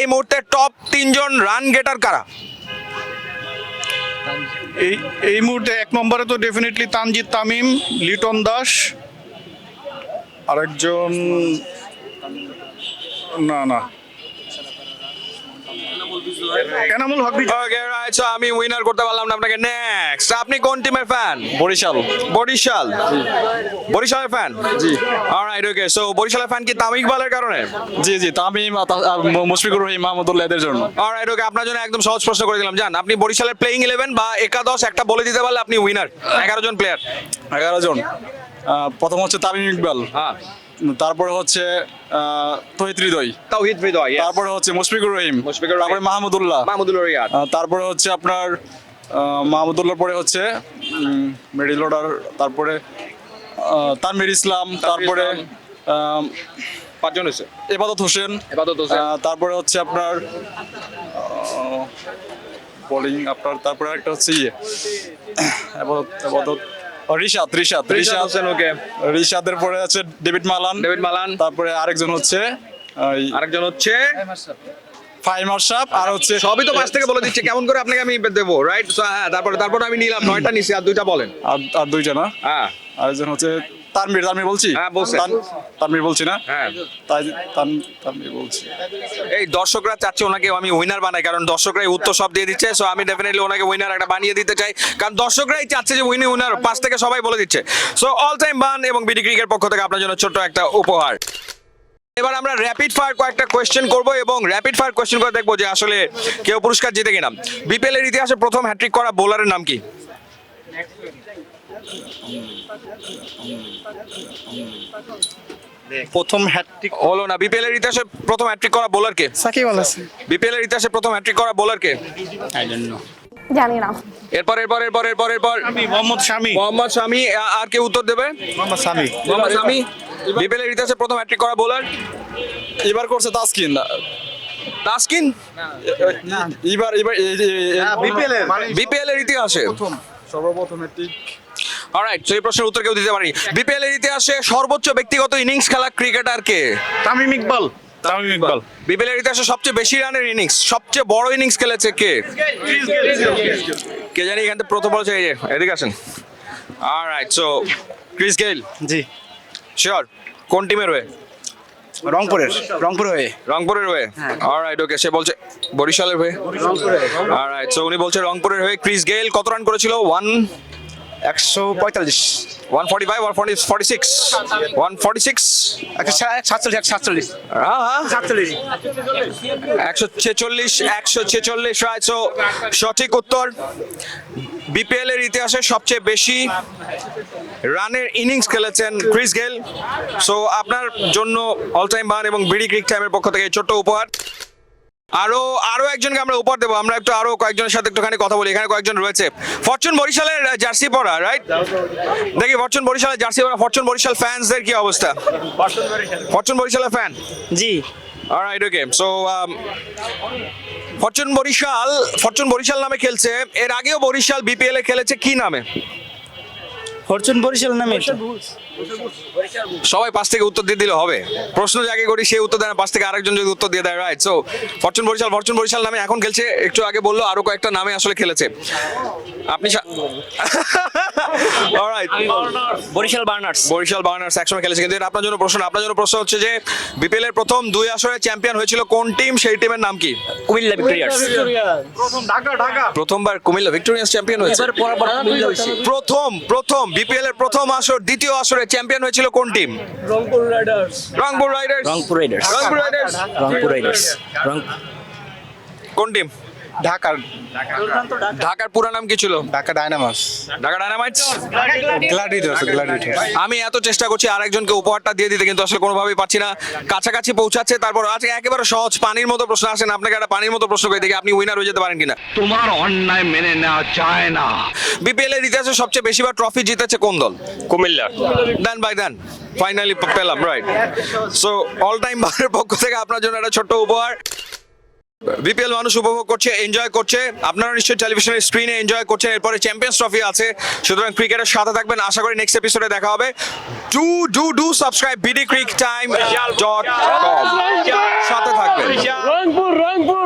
এই মুহূর্তে টপ তিনজন রান গেটার কারা? এই এই মুহূর্তে এক নম্বরে তো ডেফিনেটলি তানজিৎ তামিম, লিটন দাস, আরেকজন না না। Enamul Haque. Okay right so আমি উইনার করতে পারলাম না আপনাকে নেক্সট আপনি কোন টিমের ফ্যান বরিশাল। বরিশাল। বরিশালের ফ্যান জি। অলরাইট ওকে সো বরিশালের ফ্যান কি তামিম ইকবালের কারণে? জি জি তামিম মুশফিকুর রহিম মাহমুদুল্লাহ এদের জন্য। অলরাইট ওকে আপনার জন্য একদম সহজ প্রশ্ন করে দিলাম। জান আপনি বরিশালের প্লেইং ইলেভেন বা একাদশ একটা বলে দিতে পারলে আপনি উইনার এগারো জন প্লেয়ার এগারো জন। প্রথম হচ্ছে তামিম ইকবাল। হ্যাঁ। তারপরে হচ্ছে তহিদ হৃদয়। তাওহিদ হৃদয় তারপরে হচ্ছে মুশফিকুর রহিম। মুশফিকুর রহিম। তারপরে মাহমুদুল্লাহ। মাহমুদুল রিয়াদ। তারপরে হচ্ছে আপনার মাহমুদুল্লাহ পরে হচ্ছে মিডিল অর্ডার তারপরে আহ, তানভীর ইসলাম তারপরে পাঁচজন হয়েছে। এবাদত হোসেন। এবাদত হোসেন। তারপরে হচ্ছে আপনার বোলিং আপনার তারপরে একটা হচ্ছে ইয়ে এবাদত এবাদত। রিশাদ রিশাদ রিশাদ হোসেন ওকে। রিশাদের পরে আছে ডেভিড মালান। David Malan. তারপরে আরেকজন হচ্ছে আরেকজন হচ্ছে ফাইমার সাপ আর হচ্ছে সবই তো পাশ থেকে বলে দিচ্ছে কেমন করে আপনাকে আমি দেবো রাইট হ্যাঁ তারপরে তারপরে আমি নিলাম নয়টা নিছি আর দুইটা বলেন। আর দুইটা না? হ্যাঁ। আরেকজন হচ্ছে তানভীর তানভীর বলছি? হ্যাঁ, বলছেন। তান- তানভীর বলছি না? হ্যাঁ। তাই তান- তানভীর বলছি। এই দর্শকরা চাচ্ছে ওনাকে আমি উইনার বানাই কারণ দর্শকরাই উত্তর সব দিয়ে দিচ্ছে সো আমি ডেফিনেটলি ওনাকে উইনার একটা বানিয়ে দিতে চাই। কারণ দর্শকরাই চাচ্ছে যে উইনি উইনার পাঁচ থেকে সবাই বলে দিচ্ছে। সো অল টাইম বান এবং বিডি ক্রিকের পক্ষ থেকে আপনার জন্য ছোট্ট একটা উপহার। এবার আমরা র্যাপিড ফায়ার কয়েকটা কোয়েশ্চেন করব এবং র্যাপিড ফায়ার কোয়েশ্চেন করে দেখব যে আসলে কেউ পুরস্কার জিতে কিনা। বিপিএল এর ইতিহাসে প্রথম হ্যাট্রিক করা বোলারের নাম কি? প্রথম হ্যাট্রিক হলো না বিপিএল এর ইতিহাসে প্রথম হ্যাট্রিক করা বোলার কে? সাকিব আল হাসান। বিপিএল এর ইতিহাসে প্রথম হ্যাট্রিক করা বোলার কে? আই ডোন্ট নো জানি না। এরপর এরপর এরপর এরপর এরপর। আমি মোহাম্মদ শামি মোহাম্মদ শামি আর কেউ উত্তর দেবে? মোহাম্মদ শামি মোহাম্মদ শামি বিপিএল এর ইতিহাসে প্রথম হ্যাট্রিক করা বোলার এবার করছে তাসকিন। তাসকিন? না। এবার এবার বিপিএল এর। বিপিএল এর ইতিহাসে। প্রথম সর্বপ্রথম একটি অলরাইট সেই প্রশ্নের উত্তর কেউ দিতে পারেনি। বিপিএল এর ইতিহাসে সর্বোচ্চ ব্যক্তিগত ইনিংস খেলা ক্রিকেটার কে? তামিম ইকবাল। তামিম ইকবাল। বিপিএল এর ইতিহাসে সবচেয়ে বেশি রানের ইনিংস সবচেয়ে বড় ইনিংস খেলেছে কে? কে জানি এখান প্রথম বলেছে এই যে এদিকে আসেন। অলরাইট সো ক্রিস গেইল জি। শিওর কোন টিমের হয়ে? রংপুরের রংপুর হয়ে। রংপুরের হয়ে? অলরাইট ওকে সে বলছে বরিশালের হয়ে। অলরাইট সো উনি বলছে রংপুরের হয়ে। ক্রিস গেইল কত রান করেছিল? ওয়ান একশো পঁয়তাল্লিশ। One forty five one forty forty six one forty six একশো সাতচল্লিশ। একশো সাতচল্লিশ সাতচল্লিশ। একশো ছেচল্লিশ একশো ছেচল্লিশ রাইট সঠিক উত্তর বিপিএল এর ইতিহাসে সবচেয়ে বেশি রানের ইনিংস খেলেছেন ক্রিস গেল। সো আপনার জন্য অল টাইম বার এবং বিডি ক্রিক টাইমের পক্ষ থেকে ছোট্ট উপহার। আরও আরও একজনকে আমরা উপহার দেবো। আমরা একটু আরও কয়েকজনের সাথে একটুখানি কথা বলি। এখানে কয়েকজন রয়েছে। ফরচুন বরিশালের জার্সি পরা রাইট দেখি ফরচুন বরিশালের জার্সি পরা ফরচুন বরিশাল ফ্যান্সদের কি অবস্থা? ফরচুন বরিশালের ফ্যান জি। Alright okay so Fortune Barishal Fortune Barishal নামে খেলছে। এর আগেও বরিশাল বিপিএল এ খেলেছে কি নামে? ফরচুন বরিশাল নামে সবাই পাশ থেকে উত্তর দিয়ে দিলে হবে। প্রশ্ন যাকে করি সে উত্তর দেয় না, পাশ থেকে আরেকজন যদি উত্তর দিয়ে দেয় right so Fortune Barishal Fortune Barishal নামে এখন খেলছে একটু আগে বলল আরও কয়েকটা নামে আসলে খেলেছে। আপনি alright Barishal Burners. Barishal Burners একসময় খেলেছে কিন্তু এটা আপনার জন্য প্রশ্ন। আপনার জন্য প্রশ্ন হচ্ছে যে বিপিএল এর প্রথম দুই আসরে চ্যাম্পিয়ন হয়েছিল কোন টিম সেই টিমের নাম কি? কুমিল্লা ভিক্টোরিয়ার্স প্রথমবার কুমিল্লা ভিক্টোরিয়ান্স চ্যাম্পিয়ন হয়েছে। প্রথম প্রথম বিপিএল এর প্রথম আসর দ্বিতীয় আসরে চ্যাম্পিয়ন হয়েছিল কোন team Rangpur riders. Rangpur riders. Rangpur riders. Rangpur riders. Rangpur রং কোন টিম ঢাকার। ঢাকার পুরা নাম কি ছিল? Dhaka dynamos Dhaka dynamites gladiators gladiator আমি এত চেষ্টা করছি আরেকজনকে উপহারটা দিয়ে দিতে কিন্তু আসলে কোনোভাবেই পাচ্ছি না। কাছাকাছি পৌঁছাচ্ছে তারপর আজকে একেবারে সহজ পানির মতো প্রশ্ন আসেন আপনাকে একটা পানির মতো প্রশ্ন করে দেখি আপনি উইনার হয়ে যেতে পারেন কিনা। তোমার অন্যায় মেনে নেওয়া যায় না। বিপিএল এর ইতিহাসে সবচেয়ে বেশিবার ট্রফি জিতেছে কোন দল? Comilla. Then by then. Finally পেলাম রাইট সো অল টাইম বারের পক্ষ থেকে আপনার জন্য একটা ছোট্ট উপহার। বিপিএল মানুষ উপভোগ করছে এনজয় করছে। আপনারা নিশ্চয়ই টেলিভিশনের স্ক্রিনে এনজয় করছেন। এরপরে চ্যাম্পিয়ন্স ট্রফি আছে। সুতরাং ক্রিকেটের সাথে থাকবেন। আশা করি নেক্সট এপিসোডে দেখা হবে। Do do do subscribe BD Cric Time dot com সাথে থাকবেন। রংপুর রংপুর।